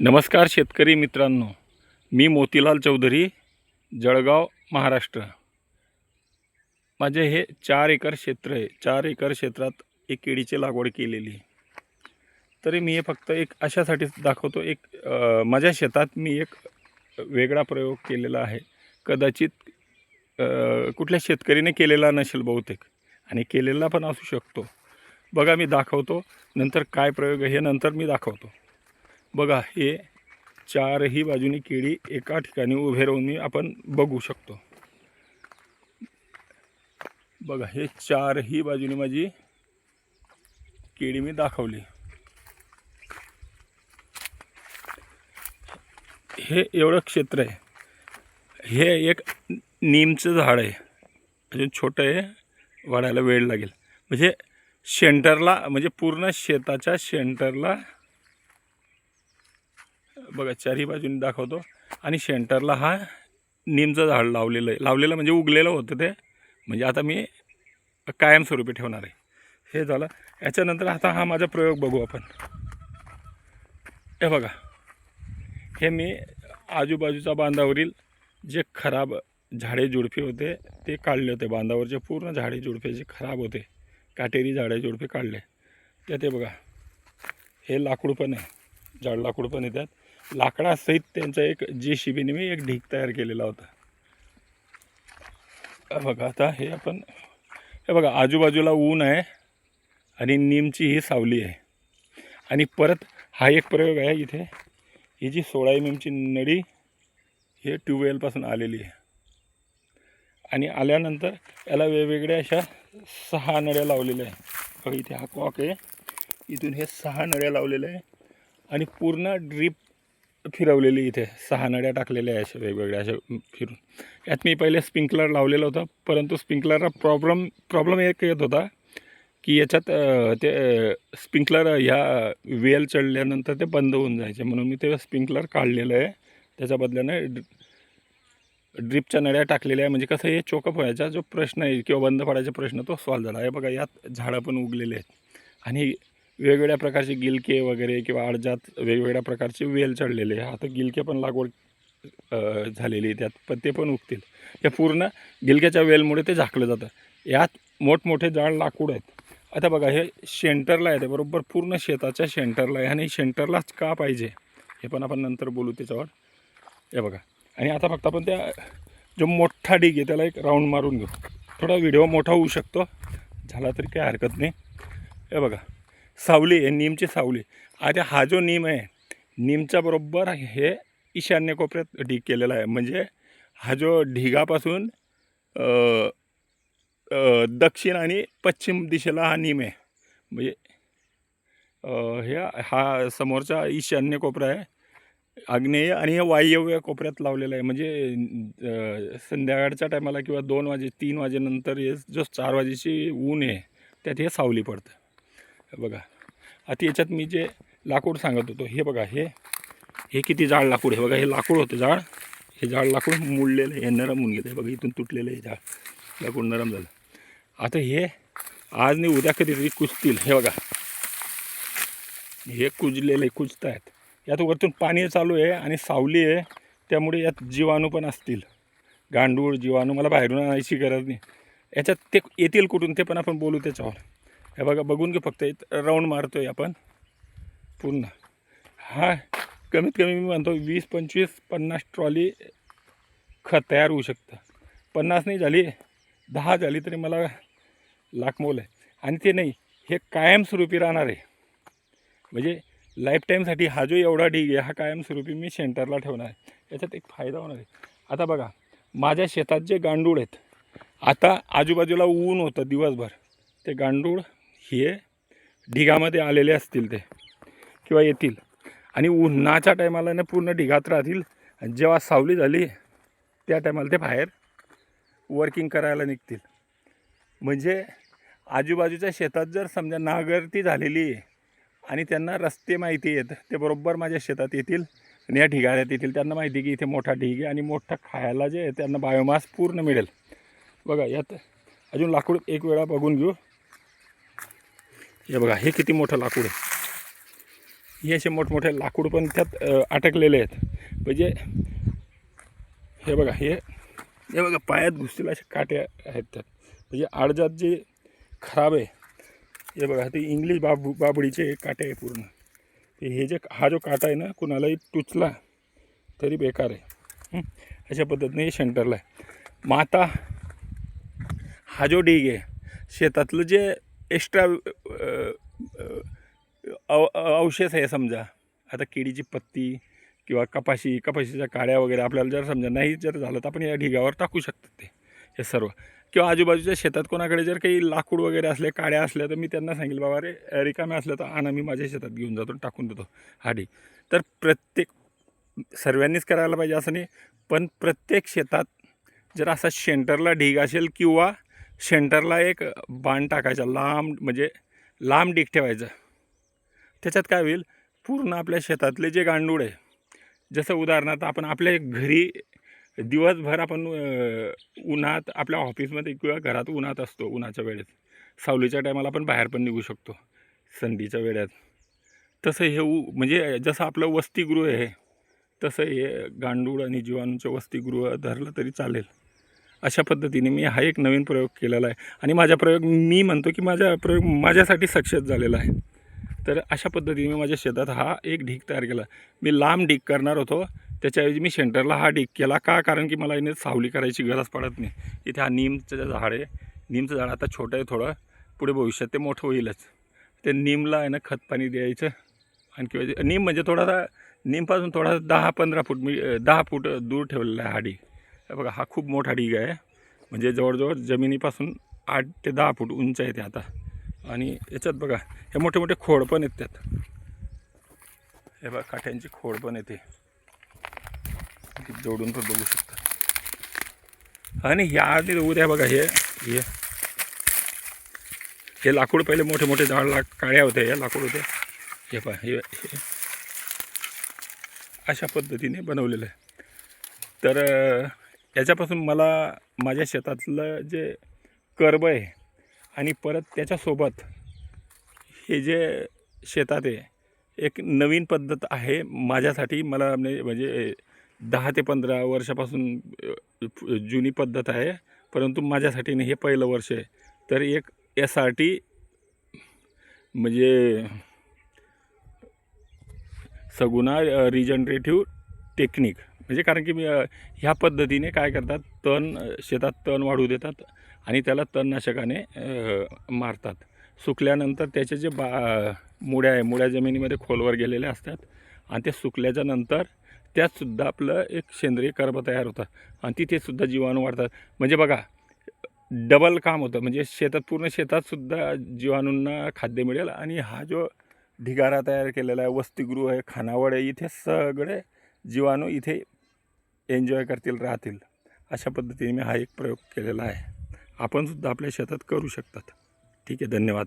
नमस्कार शेतकरी मित्रांनो. मी मोतीलाल चौधरी जळगाव महाराष्ट्र. माझे हे चार एकर क्षेत्र आहे. चार एकर क्षेत्रात एक केळीची लागवड केलेली तरी मी हे फक्त एक अशासाठी दाखवतो. एक माझ्या शेतात मी एक वेगळा प्रयोग केलेला आहे. कदाचित कुठल्या शेतकरीने केलेला नसेल बहुतेक. आणि केलेला पण असू शकतो. बघा मी दाखवतो. नंतर काय प्रयोग आहे हे नंतर मी दाखवतो. बघा हे चारही बाजूनी केळी एका ठिकाणी उभे राहून मी आपण बघू शकतो. बघा हे चारही बाजूने माझी केळी मी दाखवली. हे एवढं क्षेत्र आहे. हे एक नीमचं झाड आहे. अजून छोटं आहे वाढायला वेळ लागेल. म्हणजे सेंटरला म्हणजे पूर्ण शेताच्या सेंटरला बघा चारही बाजूने दाखवतो. आणि सेंटरला हा निमचं झाड लावलेलं आहे. लावलेलं म्हणजे उगलेलं होतं ते. म्हणजे आता मी कायमस्वरूपी ठेवणार आहे. हे झालं. याच्यानंतर आता हा माझा प्रयोग बघू आपण. हे बघा. हे मी आजूबाजूच्या बांधावरील जे खराब झाडे झुडपे होते ते काढले होते. बांधावरचे पूर्ण झाडे झुडपे जे खराब होते. काटेरी झाडे झुडपे काढले. त्यात ते बघा. हे लाकूड पण आहे. झाड लाकूड पण आहे त्यात लाकडासहित त्यांचा एक जे शिबीने मी एक ढीक तयार केलेला होता. बघा आता हे आपण हे बघा आजूबाजूला ऊन आहे आणि नीमची ही सावली आहे. आणि परत हा एक प्रयोग आहे इथे. ही जी सोळा एम एमची नळी हे ट्यूबवेलपासून आलेली आहे. आणि आल्यानंतर याला वेगवेगळ्या अशा सहा नळ्या लावलेल्या आहे बघा इथे हा कॉक आहे. इथून हे सहा नळ्या लावलेल्या आहे आणि पूर्ण ड्रीप फिरवलेली इथे. सहा नळ्या टाकलेल्या आहे अशा वेगवेगळ्या अशा फिरून. यात मी पहिले स्प्रिंकलर लावलेलं होतं परंतु स्प्रिंकलरला प्रॉब्लेम प्रॉब्लेम एक येत होता की याच्यात ते स्प्रिंकलर ह्या वेल चढल्यानंतर ते बंद होऊन जायचे. म्हणून मी ते स्प्रिंकलर काढलेलं आहे. त्याच्या बदल्यानं ड्रिपच्या नळ्या टाकलेल्या आहे म्हणजे कसं हे चोकअप व्हायचा जो प्रश्न आहे किंवा बंद पडायचा प्रश्न तो सॉल्व्ह झाला. आहे बघा यात झाडं पण उगलेले आहेत. आणि वेगवेगळ्या प्रकारचे गिलके वगैरे किंवा अडजात वेगवेगळ्या प्रकारचे वेल चढलेले आता गिलके पण लागवड झालेली आहे त्यात पण ते पण उगतील. हे पूर्ण गिलक्याच्या वेलमुळे ते झाकलं जातं. यात मोठमोठे जाड लाकूड आहेत. आता बघा हे शेंटरला आहे बरोबर? पूर्ण शेताच्या शेंटरला आहे आणि शेंटरलाच का पाहिजे? हे पण आपण नंतर बोलू त्याच्यावर. हे बघा. आणि आता फक्त आपण त्या जो मोठा ढीग आहे त्याला एक राऊंड मारून घेऊ. थोडा व्हिडिओ मोठा होऊ शकतो. झाला तरी काही हरकत नाही. हे बघा. सावली आहे नीमची सावली. आता हा जो नीम आहे नीमच्या बरोबर हे ईशान्य कोपऱ्यात ढीग केलेला आहे. म्हणजे हा जो ढिगापासून दक्षिण आणि पश्चिम दिशेला हा नीम आहे. म्हणजे हे हा समोरचा ईशान्य कोपरा आहे. आग्नेय आणि हे वायव्य कोपऱ्यात लावलेलं आहे. म्हणजे संध्याकाळच्या टायमाला किंवा दोन वाजे तीन वाजेनंतर हे जो चार वाजेची ऊन आहे त्यात हे सावली पडतं. बघा. आता याच्यात मी जे लाकूड सांगत होतो हे बघा हे हे किती जाड लाकूड आहे. बघा हे लाकूड होतं जाड. हे जाड लाकूड मुडलेलं आहे. हे नरम होऊन गेलं आहे बघा इथून तुटलेलं आहे झाड लाकूड नरम झालं. आता हे आज नाही उद्या कधीतरी कुजतील. हे बघा. हे कुजलेले कुजत आहेत यात वरतून पाणी चालू आहे आणि सावली आहे. त्यामुळे यात जीवाणू पण असतील. गांडूळ जीवाणू मला बाहेरून आणायची गरज नाही. याच्यात ते येतील कुठून ते पण आपण बोलू त्याच्यावर. हे बघा बघून घे फक्त. राऊंड मारतो आहे आपण. पूर्ण. हा कमीत कमी मी म्हणतो वीस पंचवीस पन्नास ट्रॉली खत तयार होऊ शकतं. पन्नास नाही झाली दहा झाली तरी मला लाखमोल आहे. आणि ते नाही हे कायमस्वरूपी राहणार आहे. म्हणजे लाईफ टाईमसाठी हा जो एवढा ढीग आहे हा कायमस्वरूपी मी सेंटरला ठेवणार आहे. याच्यात एक फायदा होणार आहे. आता बघा माझ्या शेतात जे गांडूळ आहेत आता आजूबाजूला ऊन होतं दिवसभर. ते गांडूळ हे ढिगामध्ये आलेले असतील ते किंवा येतील. आणि उन्हाच्या टायमाला ना पूर्ण ढिगात राहतील. आणि जेव्हा सावली झाली त्या टायमाला ते बाहेर वर्किंग करायला निघतील. म्हणजे आजूबाजूच्या शेतात जर समजा नागरती झालेली आहे आणि त्यांना रस्ते माहिती आहेत ते बरोबर माझ्या शेतात येतील आणि या ढिगाऱ्यात येतील. त्यांना माहिती की इथे मोठा ढीग आहे आणि मोठा खायला जे आहे त्यांना बायोमास पूर्ण मिळेल. बघा यात अजून लाकूड एक वेळा बघून घेऊ. हे बघा हे किती मोठं लाकूड आहे. हे असे मोठमोठे लाकूड पण त्यात अटकलेले आहेत. म्हणजे हे बघा हे हे बघा पायात घुसतील असे काटे आहेत त्यात. म्हणजे आडजात जे खराब आहे हे बघा ते इंग्लिश बाब बाबडीचे काटे आहे पूर्ण. ते हे जे हा जो काटा आहे ना कुणालाही टुचला तरी बेकार आहे. अशा पद्धतीने हे शेंटरला आहे. माता हा जो डीग आहे शेतातलं जे एक्स्ट्रा अवशेष आहे समजा. आता केळीची पत्ती किंवा कपाशी कपाशीच्या काड्या वगैरे आपल्याला जर समजा नाही जर झालं तर आपण या ढिगावर टाकू शकतात ते हे सर्व. किंवा आजूबाजूच्या शेतात कोणाकडे जर काही लाकूड वगैरे असले काड्या असल्या तर मी त्यांना सांगेल बाबा रे रिकाम्या असलं तर आणा मी माझ्या शेतात घेऊन जातो टाकून देतो हा ढीग. तर प्रत्येक सर्वांनीच करायला पाहिजे असं नाही पण प्रत्येक शेतात जर असा शेंटरला ढीग असेल किंवा शेंटरला एक बाण टाकायचा लांब म्हणजे लांब ढीग ठेवायचं. त्याच्यात काय होईल? पूर्ण आपल्या शेतातले जे गांडूळ आहे जसं उदाहरणार्थ आपण आपल्या घरी दिवसभर आपण उन्हात आपल्या ऑफिसमध्ये किंवा घरात उन्हात असतो उन्हाच्या वेळेत. सावलीच्या टायमाला आपण बाहेर पण निघू शकतो संधीच्या वेळेत. तसं हे उ म्हणजे जसं आपलं वसतिगृह आहे तसं हे गांडूळ आणि जीवाणूचं वसतिगृह धरलं तरी चालेल. अशा पद्धतीने मी हा एक नवीन प्रयोग केलेला आहे. आणि माझा प्रयोग मी म्हणतो की माझा प्रयोग माझ्यासाठी सक्सेस झालेला आहे. तर अशा पद्धतीने मी माझ्या शेतात हा एक ढीक तयार केला. मी लांब ढीक करणार होतो. त्याच्याऐवजी मी सेंटरला हा ढीक केला का? कारण की मला इथे सावली करायची गरज पडत नाही. इथे हा नीमचं झाड आहे नीमचं झाड आता छोटं आहे थोडं. पुढे भविष्यात ते मोठं होईलच. ते नीमला आहे ना खत पाणी द्यायचं. आणखी म्हणजे- नीम म्हणजे थोडासा नीमपासून थोडा दहा पंधरा फूट मी दहा फूट दूर ठेवलेला आहे हा ढीग. बघा हा खूप मोठा ढीग आहे. म्हणजे जवळजवळ जमिनीपासून आठ ते दहा फूट उंच आहे ते आता. आणि याच्यात बघा हे मोठे मोठे खोड पण आहेत त्यात. हे बघा काठ्यांची खोड पण येते जोडून पण बघू शकता. आणि ह्या आधी उद्या बघा हे हे हे लाकूड पहिले मोठे मोठे झाड ला काळ्या होते हे लाकूड होते. हे पहा हे हे. अशा पद्धतीने बनवलेलं आहे. तर याच्यापासून मला माझ्या शेतातलं जे कर्ब आहे आणि परत त्याच्यासोबत हे जे शेतात आहे एक नवीन पद्धत आहे माझ्यासाठी. मला म्हणजे, म्हणजे दहा ते पंधरा वर्षापासून जुनी पद्धत आहे. परंतु माझ्यासाठी नाही हे पहिलं वर्ष आहे. तर एक एस आर टी म्हणजे सगुणा रिजनरेटिव्ह टेक्निक म्हणजे कारण की ह्या पद्धतीने काय करतात तण शेतात तण वाढू देतात आणि त्याला तणनाशकाने मारतात. सुकल्यानंतर त्याचे जे बा मुळ्या आहे मुळ्या जमिनीमध्ये खोलवर गेलेल्या असतात आणि ते सुकल्याच्या नंतर त्यातसुद्धा आपलं एक सेंद्रिय कर्ब तयार होतं आणि तिथेसुद्धा जीवाणू वाढतात. म्हणजे बघा डबल काम होतं. म्हणजे शेतात पूर्ण शेतातसुद्धा जीवाणूंना खाद्य मिळेल आणि हा जो ढिगारा तयार केलेला आहे वसतिगृह आहे खानावळ आहे इथे सगळे जीवाणू इथे एन्जॉय करतील राहतील. अशा पद्धतीने मी हा एक प्रयोग केलेला आहे. आपणसुद्धा आपल्या शेतात करू शकतात. ठीक आहे धन्यवाद.